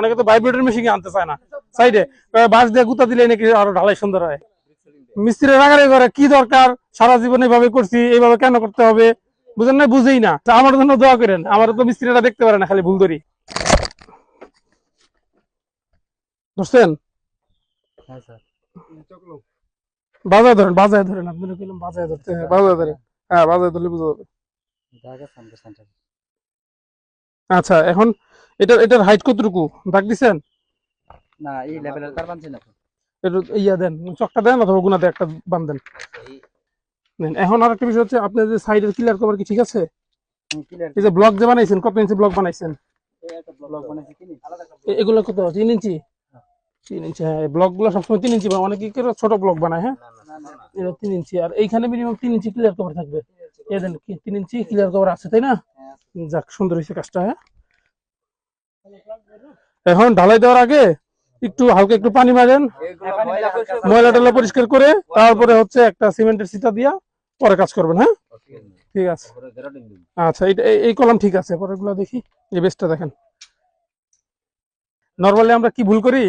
অনেকে তো vibrator machine আনতে চায় না। সাইডে বাস দিয়ে গুতা দিলে নাকি আরও ঢালাই সুন্দর হয়। মিস্ত্রি রাগারে করে কি দরকার? সারা জীবন এইভাবে করছি এইভাবে কেন করতে হবে? বুঝেন না বুঝেই না। আমার জন্য দোয়া করেন। আমার তো মিস্ত্রিরা দেখতে পারে না খালি ভুল ধরি। বুঝছেন হ্যাঁ বাজায় ধরেন বাজায় ধরেন। আপনি বাজায় ধরতে হ্যাঁ, বাজায় ধরেন। হ্যাঁ বাজায় ধরলে বুঝা যাবে। ঢাকা সামনে সেন্টার আচ্ছা এখন এটার এটার হাইট কতটুকু? দাগ দিছেন? না এই লেভেলের তার বানছি না তো একটু ইয়া দেন চকটা দেন অথবা গুনাতে একটা বান দেন। এখন আর একটা বিষয় হচ্ছে আপনার যে সাইডের ক্লিয়ার কভার কি ঠিক আছে? এই যে ব্লক যে বানাইছেন কত ইঞ্চি ব্লক বানাইছেন? এই একটা ব্লগ বানাইছি কিনি এ- এগুলো কত? তিন ইঞ্চি? তিন ইঞ্চি হ্যাঁ ব্লকগুলো সবসময় তিন ইঞ্চি বানায় অনেকে কি করে ছোট ব্লক বানায় হ্যাঁ? না না না এটা তিন ইঞ্চি আর এইখানে মিনিমাম তিন ইঞ্চি ক্লিয়ার কভার থাকবে। এ দেন কি তিন ইঞ্চি ক্লিয়ার কভার আছে তাই না? যাক, সুন্দর হয়েছে কাজটা হ্যাঁ? এখন ঢালাই দেওয়ার আগে একটু হালকা একটু পানি মারেন ময়লা টয়লা পরিষ্কার করে, তারপরে হচ্ছে একটা সিমেন্টের সিটা দিয়া পরে কাজ করবেন হ্যাঁ? ঠিক আছে। আচ্ছা এই- কলম ঠিক আছে, পরেরগুলো দেখি, এই বেসটা দেখেন। নর্মালি আমরা কি ভুল করি?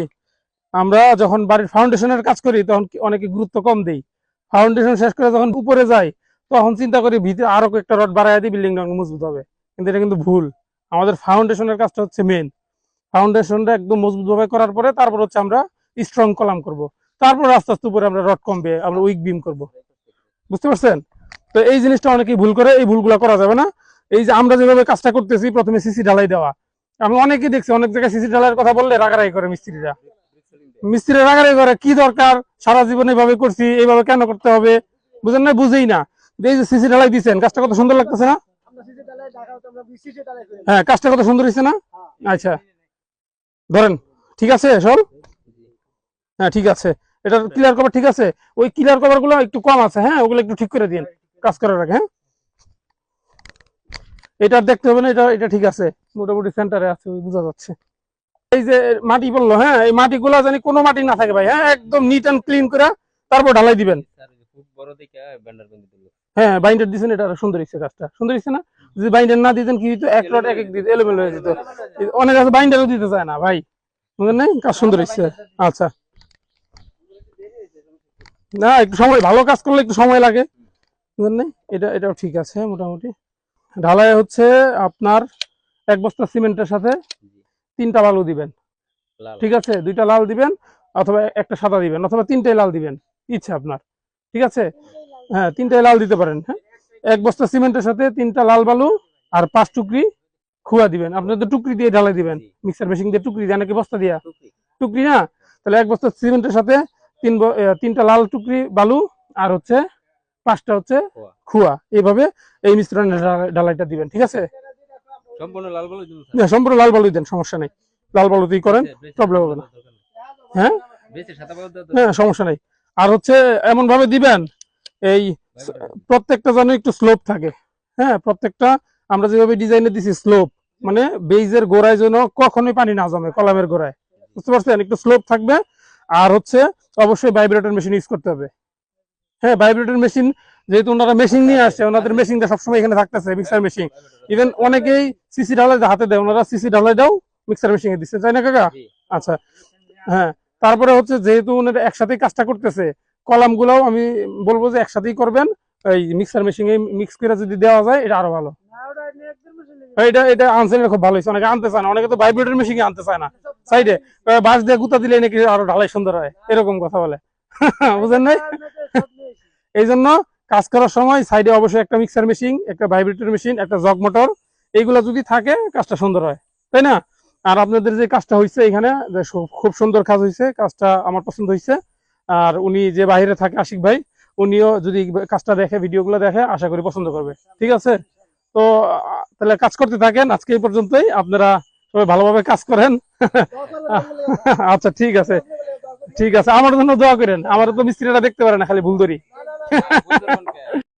আমরা যখন বাড়ির ফাউন্ডেশনের কাজ করি, তখন অনেকে গুরুত্ব কম দেই। ফাউন্ডেশন শেষ করে যখন উপরে যাই তখন চিন্তা করি ভিতরে আরও কয়েকটা রড বাড়াই দিই বিল্ডিং মজবুত হবে। কিন্তু এটা কিন্তু ভুল। আমাদের ফাউন্ডেশনের কাজটা হচ্ছে মেন ফাউন্ডেশনটা একদম মজবুত ভাবে করার পরে তারপর হচ্ছে আমরা স্ট্রং কলাম করব। তারপর আস্তে আস্তে উপরে আমরা রড কমবে, আমরা উইক বিম করব। বুঝতে পারছেন? তো এই জিনিসটা অনেকেই ভুল করে, এই ভুলগুলো করা যাবে না। এই যে আমরা যেভাবে কাজটা করতেছি, প্রথমে সিসি ঢালাই দেওয়া। আমি অনেকেই দেখছি, অনেক জায়গায় সিসি ঢালাইয়ের কথা বললে রাগারাগি করে মিস্ত্রিরা। মিস্ত্রি রাগারাগি করে, কি দরকার? সারা জীবন এইভাবে করছি, এইভাবে কেন করতে হবে? বুঝেন না বুঝেই না। এই যে সিসি ঢালাই দিচ্ছেন কাজটা কত সুন্দর লাগতেছে না? হ্যাঁ কাজটা কত সুন্দর হয়েছে না? আচ্ছা। ধরেন ঠিক আছে সব হ্যাঁ ঠিক আছে। এটা ক্লিয়ার কভার ঠিক আছে। ওই ক্লিয়ার কভারগুলো একটু কম আছে হ্যাঁ? ওগুলো একটু ঠিক করে দিন কাজ করার আগে হ্যাঁ? এটা দেখতে হবে না এটা এটা ঠিক আছে। মোটামুটি সেন্টারে আছে বোঝা যাচ্ছে। এই যে মাটি বলল হ্যাঁ? এই মাটিগুলো জানি কোনো মাটি না থাকে ভাই হ্যাঁ? একদম নিট অ্যান্ড ক্লিন করে তারপর ঢালাই দিবেন। খুব বড় দেখে ব্যান্ডার বন্ধ দিল হ্যাঁ বাইন্ডার দিছেন এটা সুন্দর হচ্ছে কাজটা। সুন্দর হচ্ছে না? যদি বাইন্ডার না দিতেন কি হইতো? এক রড এক এক দিতে এলোমেলো হয়ে যেত। অনেক আছে বাইন্ডারও দিতে চায় না ভাই। বুঝলেন নাই? কাজ সুন্দর হচ্ছে আচ্ছা। না একটু সময় ভালো কাজ করলে একটু সময় লাগে। বুঝলেন নাই? এটা এটাও ঠিক আছে মোটামুটি। ঢালাই হচ্ছে আপনার এক বস্তা সিমেন্টের সাথে তিনটা বালু দিবেন। ঠিক আছে? দুইটা লাল দিবেন অথবা একটা সাদা দিবেন অথবা তিনটাই লাল দিবেন। ইচ্ছা আপনার। ঠিক আছে? হ্যাঁ তিনটাই লাল দিতে পারেন হ্যাঁ? এক বস্তা সিমেন্টের সাথে তিনটা লাল বালু আর পাঁচ টুকরি খুয়া দিবেন। আপনি তো টুকরি দিয়ে ঢালাই দিবেন মিক্সার মেশিন দিয়ে টুকরি দিয়ে নাকি বস্তা দিয়া? টুকরি। না তাহলে এক বস্তা সিমেন্টের সাথে তিন তিনটা লাল টুকরি বালু আর হচ্ছে পাঁচটা হচ্ছে খোয়া। এইভাবে এই মিশ্রণের ঢালাইটা দিবেন ঠিক আছে? সম্পূর্ণ লাল বলে দিন না, সম্পূর্ণ লাল বালু দেন সমস্যা নেই। লাল বালুতেই করেন problem হবে না। হ্যাঁ? বেশি সাদা বালু দাও হ্যাঁ সমস্যা নেই। আর হচ্ছে এমন ভাবে দিবেন এই প্রত্যেকটা যেন একটু স্লোপ থাকে। হ্যাঁ প্রত্যেকটা আমরা যেভাবে ডিজাইনে দিছি স্লোপ মানে বেইজের গোড়ায় যেন কখনোই পানি না জমে কলামের গোড়ায়। বুঝতে পারছেন? একটু স্লোপ থাকবে আর হচ্ছে অবশ্যই ভাইব্রেটর মেশিন ইউজ করতে হবে। হ্যাঁ ভাইব্রেটর মেশিন যেহেতু ওনারা মেশিন নিয়ে আসছে ওনাদের মেশিনটা সবসময় এখানে থাকতেছে মিক্সার মেশিন ইভেন অনেকেই সিসি ঢালাই হাতে দেয় ওনারা সিসি ঢালাই দাও মিক্সার মেশিনে দিচ্ছে তাই না কাকা? আচ্ছা হ্যাঁ তারপরে হচ্ছে যেহেতু ওনারা একসাথেই কাজটা করতেছে কলাম গুলাও আমি বলব যে একসাথেই করবেন। এই মিক্সার মেশিনে মিক্স করে যদি দেওয়া যায় এটা আরও ভালো। এটা এটা আনছেন খুব ভালো হয়েছে। অনেকে আনতে চায় না অনেকে তো ভাইব্রেটর মেশিনে আনতে চায় না। সাইডে বাঁশ দিয়ে গুতা দিলে নাকি আরও ঢালাই সুন্দর হয় এরকম কথা বলে। বুঝেন নাই? এই জন্য কাজ করার সময় সাইডে অবশ্যই একটা মিক্সার মেশিন একটা ভাইব্রেটর মেশিন একটা জগ মোটর এইগুলা যদি থাকে কাজটা সুন্দর হয়। তাই না? আর আপনাদের যে কাজটা হয়েছে এখানে খুব সুন্দর কাজ হয়েছে কাজটা আমার পছন্দ হয়েছে আর উনি যে বাহিরে থাকে, আশিক ভাই, উনিও যদি কাজটা দেখে, ভিডিওগুলো দেখে, আশা করি পছন্দ করবে। ঠিক আছে? তো, তাহলে কাজ করতে থাকেন। আজকে এই পর্যন্তই। আপনারা সবাই ভালোভাবে কাজ করেন। আচ্ছা ঠিক আছে। ঠিক আছে। আমার জন্য দোয়া করেন। আমার তো মিস্ত্রিরা দেখতে পারে না, খালি ভুল ধরি?